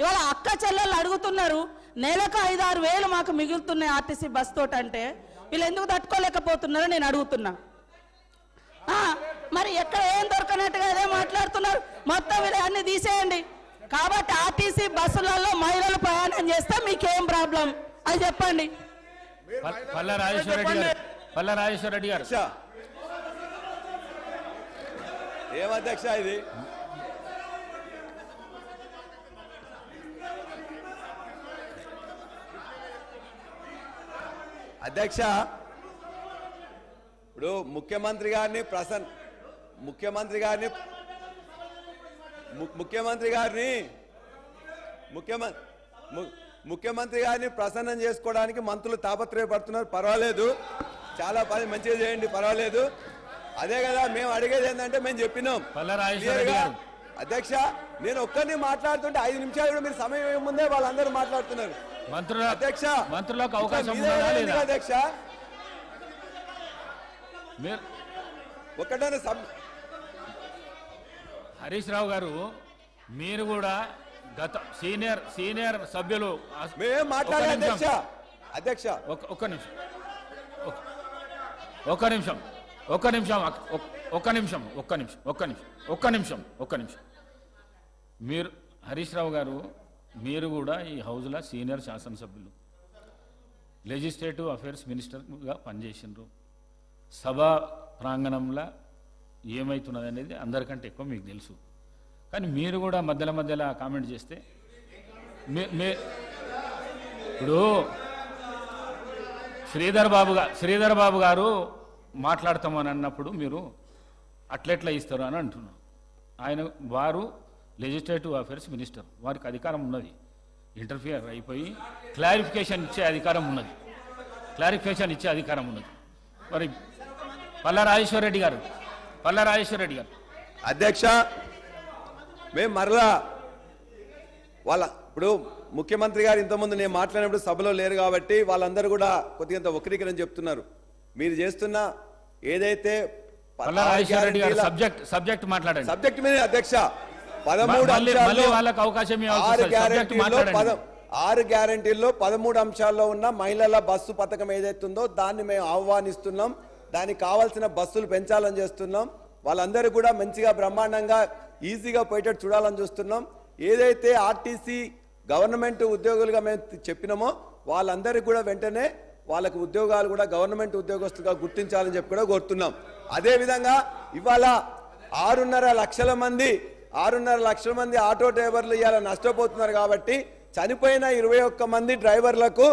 ఇవాళ అక్క చెల్లెళ్ళు అడుగుతున్నారు నెలకు ఐదు ఆరు వేలు మాకు మిగులుతున్నాయి ఆర్టీసీ బస్ తోటి అంటే వీళ్ళు ఎందుకు తట్టుకోలేకపోతున్నారో నేను అడుగుతున్నా. ఆ, మరి ఎక్కడ ఏం దొరకనట్టుగా అదే మాట్లాడుతున్నారు మొత్తం వీళ్ళు అన్ని తీసేయండి. కాబట్టి ఆర్టీసీ బస్సులలో మహిళలు ప్రయాణం చేస్తే మీకేం ప్రాబ్లం? అది చెప్పండి. పల్లా రాజేశ్వర రెడ్డి గారు పల్లా రాజేశ్వర రెడ్డి గారు. అధ్యక్ష ఏం అధ్యక్ష ఇది? అధ్యక్ష ఇప్పుడు ముఖ్యమంత్రి గారిని ప్రసన్ ముఖ్యమంత్రి గారిని ముఖ్యమంత్రి గారిని ముఖ్యమంత్రి ముఖ్యమంత్రి గారిని ప్రసన్నం చేసుకోవడానికి మంత్రులు తాపత్రయపడుతున్నారు. పర్వాలేదు. చాలా పని మంచిగా చేయండి పర్వాలేదు. అదే కదా మేము అడిగేది ఏంటంటే మేము చెప్పినాం. అధ్యక్ష నేను ఒక్కరిని మాట్లాడుతుంటే ఐదు నిమిషాలు కూడా మీరు సమయం ముందే వాళ్ళందరూ మాట్లాడుతున్నారు. మంత్రుల అధ్యక్ష మంత్రులకు అవకాశం అధ్యక్ష. సబ్ హరీష్ రావు గారు మీరు కూడా గత సీనియర్ సీనియర్ సభ్యులు. అధ్యక్ష. అధ్యక్ష. ఒక్క నిమిషం. ఒక్క- నిమిషం. ఒక్క నిమిషం ఒక్క నిమిషం. ఒక్క నిమిషం. ఒక్క నిమిషం. ఒక్క నిమిషం. ఒక్క నిమిషం. మీరు హరీష్ రావు గారు మీరు కూడా ఈ హౌజ్లో సీనియర్ శాసనసభ్యులు. లెజిస్లేటివ్ అఫైర్స్ మినిస్టర్గా పనిచేసినారు సభా ప్రాంగణంలో ఏమవుతున్నది అనేది అందరికంటే ఎక్కువ మీకు తెలుసు. కానీ మీరు కూడా మధ్యలో మధ్యలో కామెంట్ చేస్తే మీ- మీ ఇప్పుడు శ్రీధర్ బాబు గారు శ్రీధర్ బాబు గారు మాట్లాడతామని అన్నప్పుడు మీరు అట్లెట్లా ఇస్తారు అని అంటున్నారు. ఆయన వారు లెజిస్లేటివ్ అఫైర్స్ మినిస్టర్ వారికి అధికారం ఉన్నది. ఇంటర్ఫియర్ అయిపోయి క్లారిఫికేషన్ ఇచ్చే అధికారం ఉన్నది. క్లారిఫికేషన్ ఇచ్చే అధికారం ఉన్నది. మరి పల్లా రాజేశ్వర రెడ్డి గారు పల్లా రాజేశ్వర రెడ్డి గారు. అధ్యక్ష మేము మరలా వాళ్ళ ఇప్పుడు ముఖ్యమంత్రి గారు ఇంతకుముందు నేను మాట్లాడినప్పుడు సభలో లేరు కాబట్టి వాళ్ళందరూ కూడా కొద్దిగా వక్రీకరణ చెప్తున్నారు. మీరు చేస్తున్న ఏదైతే సబ్జెక్ట్ సబ్జెక్ట్ మాట్లాడండి. సబ్జెక్ట్ మీద అధ్యక్ష. పదమూడు అంశాల్లో వాళ్ళకి అవకాశం ఆరు. పద ఆరు గ్యారంటీల్లో పదమూడు అంశాల్లో ఉన్న మహిళల బస్సు పథకం ఏదైతుందో దాన్ని మేము ఆహ్వానిస్తున్నాం. దానికి కావాల్సిన బస్సులు పెంచాలని చేస్తున్నాం. వాళ్ళందరూ కూడా మంచిగా బ్రహ్మాండంగా ఈజీగా పోయేటట్టు చూడాలని చూస్తున్నాం. ఏదైతే ఆర్టీసీ గవర్నమెంట్ ఉద్యోగులుగా మేము చెప్పినామో వాళ్ళందరికీ కూడా వెంటనే వాళ్ళకు ఉద్యోగాలు కూడా గవర్నమెంట్ ఉద్యోగస్తులుగా గుర్తించాలని చెప్పి కూడా కోరుతున్నాం. అదేవిధంగా ఇవాళ ఆరున్నర లక్షల మంది ఆరున్నర లక్షల మంది ఆటో డ్రైవర్లు ఇవాళ నష్టపోతున్నారు కాబట్టి చనిపోయిన ఇరవై ఒక్క మంది డ్రైవర్లకు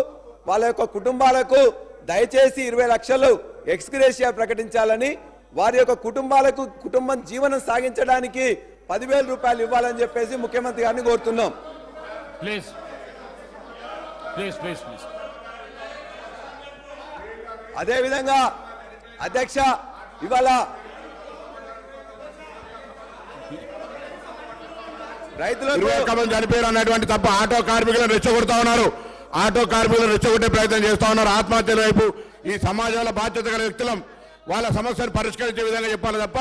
వాళ్ళ యొక్క కుటుంబాలకు దయచేసి ఇరవై లక్షలు ఎక్స్గ్రేషియా ప్రకటించాలని వారి యొక్క కుటుంబాలకు కుటుంబం జీవనం సాగించడానికి పదివేల రూపాయలు ఇవ్వాలని చెప్పేసి ముఖ్యమంత్రి గారిని కోరుతున్నాం. ప్లీజ్. Please please please. అదేవిధంగా అధ్యక్ష ఇవాళ రైతులు చనిపోయారు అన్నటువంటి తప్ప ఆటో కార్మికులను రెచ్చగొడతా ఉన్నారు. ఆటో కార్మికులను రెచ్చగొట్టే ప్రయత్నం చేస్తా ఉన్నారు. ఆత్మహత్యల వైపు ఈ సమాజంలో బాధ్యత గల వ్యక్తులం వాళ్ళ సమస్యను పరిష్కరించే విధంగా చెప్పాలి తప్ప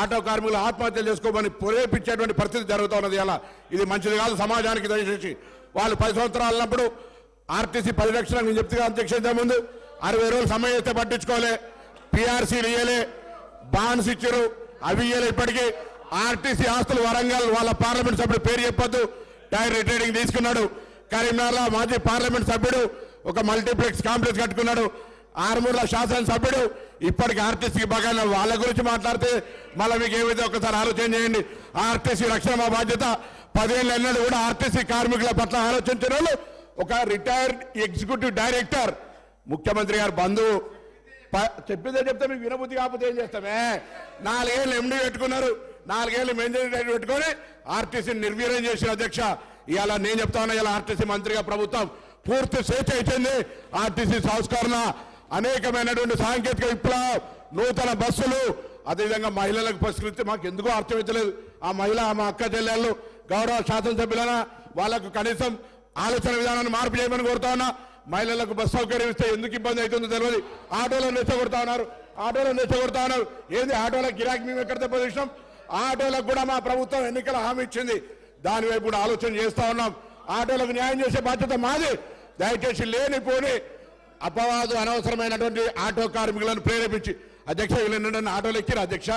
ఆటో కార్మికులు ఆత్మహత్యలు చేసుకోమని ప్రేరేపించేటువంటి పరిస్థితి జరుగుతూ ఉన్నది అలా ఇది మంచిది కాదు సమాజానికి దయచేసి. వాళ్ళు పది సంవత్సరాలు ఉన్నప్పుడు ఆర్టీసీ పరిరక్షణ నేను చెప్తే అధ్యక్ష ముందు అరవై రోజులు సమయం ఇస్తే పట్టించుకోలే. పీఆర్సీలు ఇయ్యలే. బాండ్స్ ఇచ్చారు అవి ఇయ్యలే ఇప్పటికీ. ఆర్టీసీ ఆస్తులు వరంగల్ వాళ్ళ పార్లమెంట్ సభ్యుడు పేరు చెప్పొద్దు. టైర్ రిటైరింగ్ తీసుకున్నాడు. కరీంనగర్లో మాజీ పార్లమెంట్ సభ్యుడు ఒక మల్టీప్లెక్స్ కాంప్లెక్స్ కట్టుకున్నాడు. ఆరుమూరుల శాసనసభ్యుడు ఇప్పటికి ఆర్టీసీకి బాగా వాళ్ళ గురించి మాట్లాడితే మళ్ళీ మీకు ఏమైతే ఒకసారి ఆలోచన చేయండి. ఆర్టీసీ రక్షణ మా బాధ్యత పదేళ్ళు ఎన్నడూ కూడా ఆర్టీసీ కార్మికుల పట్ల ఆలోచించిన వాళ్ళు ఒక రిటైర్డ్ ఎగ్జిక్యూటివ్ డైరెక్టర్. ముఖ్యమంత్రి గారు బంధువు. ప- చెప్పిందే చెప్తే మీకు వినబుద్ధి కాకపోతే ఏం చేస్తామే నాలుగేళ్ళు ఎండి పెట్టుకున్నారు. నాలుగేళ్ళు మెయింటైన్ పెట్టుకొని ఆర్టీసీని నిర్వీర్యం చేసిన అధ్యక్ష. ఇవాళ నేను చెప్తాను ఇలా ఆర్టీసీ మంత్రిగా ప్రభుత్వం పూర్తి స్వేచ్ఛ ఇచ్చింది. ఆర్టీసీ సంస్కరణ అనేకమైనటువంటి సాంకేతిక విప్లవం నూతన బస్సులు అదేవిధంగా మహిళలకు పరిస్థితి మాకు ఎందుకో అర్థమవుతలేదు ఆ మహిళ మా అక్క చెల్లెళ్ళు గౌరవ శాసనసభ్యులన వాళ్ళకు కనీసం ఆలోచన విధానాన్ని మార్పు చేయమని కోరుతా ఉన్నా. మహిళలకు బస్సు సౌకర్యం ఇస్తే ఎందుకు ఇబ్బంది అవుతుందో తెలియదు ఆటోలను రెచ్చగొడతా ఉన్నారు. ఆటోలను రెచ్చగొడతా ఉన్నారు. ఏంది? ఆటోల గిరాకీ మేము ఎక్కడ దెబ్బతీసినాం ఆటోలకు కూడా మా ప్రభుత్వం ఎన్నికల హామీ ఇచ్చింది. దాని వైపు కూడా ఆలోచన చేస్తా ఉన్నాం. ఆటోలకు న్యాయం చేసే బాధ్యత మాది. దయచేసి లేనిపోని అపవాదు అనవసరమైనటువంటి ఆటో కార్మికులను ప్రేరేపించి అధ్యక్ష వీళ్ళు ఆటోలు ఎక్కిరు అధ్యక్ష.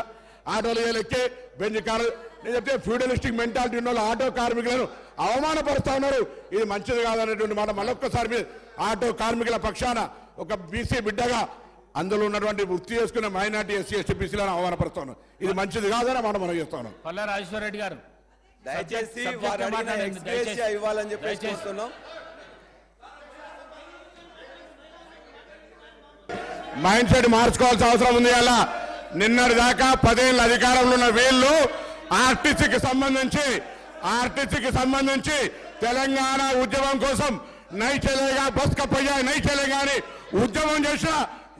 ఆటోలు ఎక్కి బెంజ్ కారు నేను చెప్తే ఫ్యూడలిస్టిక్ మెంటాలిటీ ఉన్న వాళ్ళు ఆటో కార్మికులను అవమానపరుస్తా ఉన్నారు. ఇది మంచిది కాదనేటువంటి మాట మళ్ళొక్కసారి ఆటో కార్మికుల పక్షాన ఒక బీసీ బిడ్డగా అందులో ఉన్నటువంటి వృత్తి చేసుకున్న మైనార్టీ ఎస్సీ ఎస్టీ బీసీలను అవమానపరుస్తాను ఇది మంచిది కాదని మాట మనం చేస్తాను. పల్లా రాజేశ్వర రెడ్డి గారు దయచేసి. ఇవ్వాలని చెప్పేసి మైండ్ సెట్ మార్చుకోవాల్సిన అవసరం ఉంది అలా. నిన్నటి దాకా పదేళ్ళ అధికారంలో ఉన్న వీళ్ళు ఆర్టీసీకి సంబంధించి ఆర్టీసీకి సంబంధించి తెలంగాణ ఉద్యమం కోసం నై చెలేగా బస్ కప్పయ్యా నై చెలేగా అని ఉద్యమం చేసిన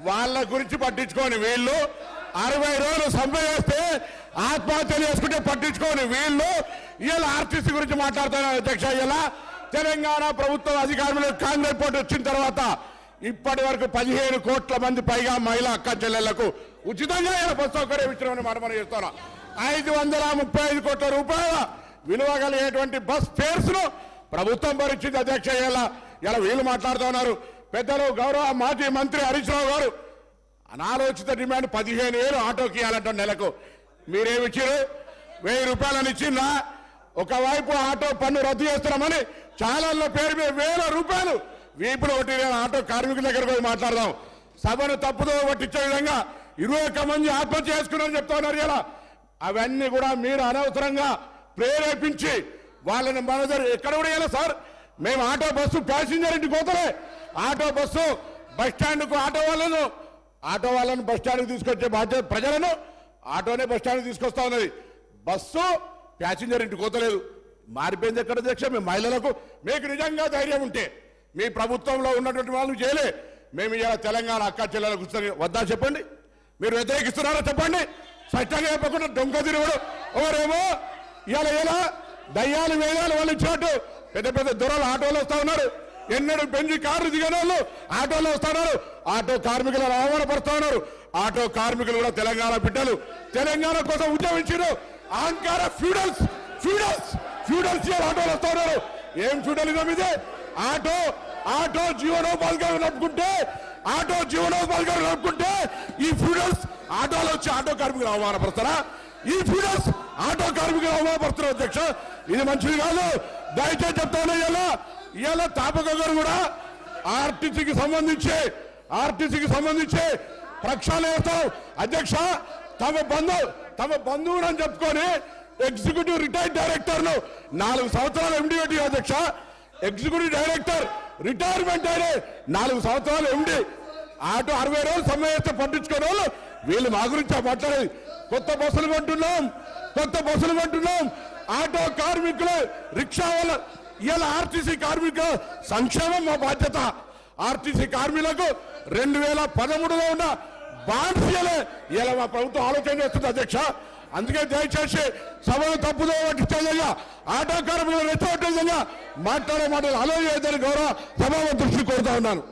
వాళ్ళ గురించి పట్టించుకోని వీళ్ళు. అరవై రోజులు సమ్మె చేస్తే ఆత్మహత్యలు చేసుకుంటే పట్టించుకోని వీళ్ళు. ఇలా ఆర్టీసీ గురించి మాట్లాడుతున్నారు అధ్యక్ష ఇలా తెలంగాణ ప్రభుత్వం అధికారంలో కాంగ్రెస్ పోటీ వచ్చిన తర్వాత ఇప్పటి వరకు పదిహేను కోట్ల మంది పైగా మహిళా అక్క చెల్లెళ్ళకు ఉచితంగా ఇలా బస్ సౌకర్యం ఇచ్చినామని మనం చేస్తున్నాం. ఐదు వందల ముప్పై ఐదు కోట్ల రూపాయల విలువ కలిగేటువంటి బస్ ఫేర్స్ను ప్రభుత్వం భరించింది అధ్యక్ష ఇలా ఇలా వీళ్ళు మాట్లాడుతున్నారు పెద్దలు గౌరవ మాజీ మంత్రి హరీష్ రావు గారు అనాలోచిత డిమాండ్ పదిహేను వేలు ఆటోకి ఇవ్వాలంట నెలకు. మీరేమిచ్చారు వెయ్యి రూపాయలని ఇచ్చిందా ఒకవైపు ఆటో పన్ను రద్దు చేస్తున్నామని ఛానళ్ళ పేరు మీద వేల రూపాయలు. వీపులు ఒకటి ఆటో కార్మికుల దగ్గర పోయి మాట్లాడదాం. సభను తప్పుదో పట్టించే విధంగా ఇరవై ఒక్క మంది ఆత్మహత్య చేసుకున్నారని చెప్తా ఉన్నారు ఇలా. అవన్నీ కూడా మీరు అనవసరంగా ప్రేరేపించి వాళ్ళని మన ఎక్కడ కూడా ఇలా సార్. మేము ఆటో బస్సు ప్యాసింజర్ ఇంటికి పోతలే. ఆటో బస్సు బస్ స్టాండ్కు ఆటో వాళ్ళను ఆటో వాళ్ళను బస్ స్టాండ్కి తీసుకొచ్చే బాధ్యత ప్రజలను ఆటోనే బస్ స్టాండ్కి తీసుకొస్తా ఉన్నది. బస్సు ప్యాసింజర్ ఇంటికి పోతలేదు. మారిపోయింది ఎక్కడ అధ్యక్ష? మీ మహిళలకు. మీకు నిజంగా ధైర్యం ఉంటే మీ ప్రభుత్వంలో ఉన్నటువంటి వాళ్ళు చేయలే. మేము ఇలా తెలంగాణ అక్క చెల్లెలకు వద్దా చెప్పండి? మీరు వ్యతిరేకిస్తున్నారా చెప్పండి? స్పష్టంగా చెప్పకుండా డొంక తిరుగుడు. ఎవరేమో ఇలా ఇలా దయ్యాలు వేదాలు వాళ్ళు ఇచ్చినట్టు పెద్ద పెద్ద దూరాలు ఆటోలు వస్తూ ఉన్నారు. ఎన్నడూ బెంజి కార్లు దిగిన వాళ్ళు ఆటోలో వస్తా ఆటో కార్మికులను అవమానపరుస్తా ఉన్నారు ఆటో కార్మికులు కూడా తెలంగాణ బిడ్డలు. తెలంగాణ కోసం ఉద్యమించారు. అహంకార ఫ్యూడల్స్ ఫ్యూడల్స్ ఫ్యూడల్స్ ఆటోలు వస్తా ఉన్నారు ఏం ఫ్యూడలిజం ఇది? ఆటో ఆటో జీవనోపాధిగా నడుపుకుంటే ఆటో జీవనోపాధిగా నడుపుకుంటే ఈ ఫ్యూడల్స్ ఆటోలో వచ్చి ఆటో కార్మికులు అవమానపరుస్తారా ఈ ఫ్యూడల్స్ ఆటో కార్మికులు అవమానపరుస్తున్నారు అధ్యక్ష. ఇది మంచిది కాదు. దయచేసి చెప్తా ఇలా ఇవాళ తాపక గారు కూడా ఆర్టీసీకి సంబంధించి ఆర్టీసీకి సంబంధించి ప్రక్షాళన చేస్తాం అధ్యక్ష తమ బంధు తమ బంధువుని చెప్పుకొని ఎగ్జిక్యూటివ్ రిటైర్డ్ డైరెక్టర్ను నాలుగు సంవత్సరాలు ఎండి అధ్యక్ష ఎగ్జిక్యూటివ్ డైరెక్టర్ రిటైర్మెంట్ అయిన నాలుగు సంవత్సరాలు ఎండి ఆటో అరవై రోజులు సమ్మె చేస్తే పట్టించుకునే వాళ్ళు వీళ్ళు మా గురించి మాట్లాడేది కొత్త బస్సులు కొంటున్నాం కొత్త బస్సులు కొంటున్నాం. ఆటో కార్మికులు రిక్షా వాళ్ళ ఇవాళ ఆర్టీసీ కార్మిక సంక్షేమం మా బాధ్యత. ఆర్టీసీ కార్మికులకు రెండు వేల పదమూడులో ఉన్న బాండ్స్ ఇలా మా ప్రభుత్వం ఆలోచన చేస్తుంది అధ్యక్ష. అందుకే దయచేసి సభను తప్పుదో పట్టించే ఆటో కార్మికులు రెచ్చగొట్టే మాట్లాడే మాటలు ఆలోచన గౌరవ సభ దృష్టి కోరుతా ఉన్నాను.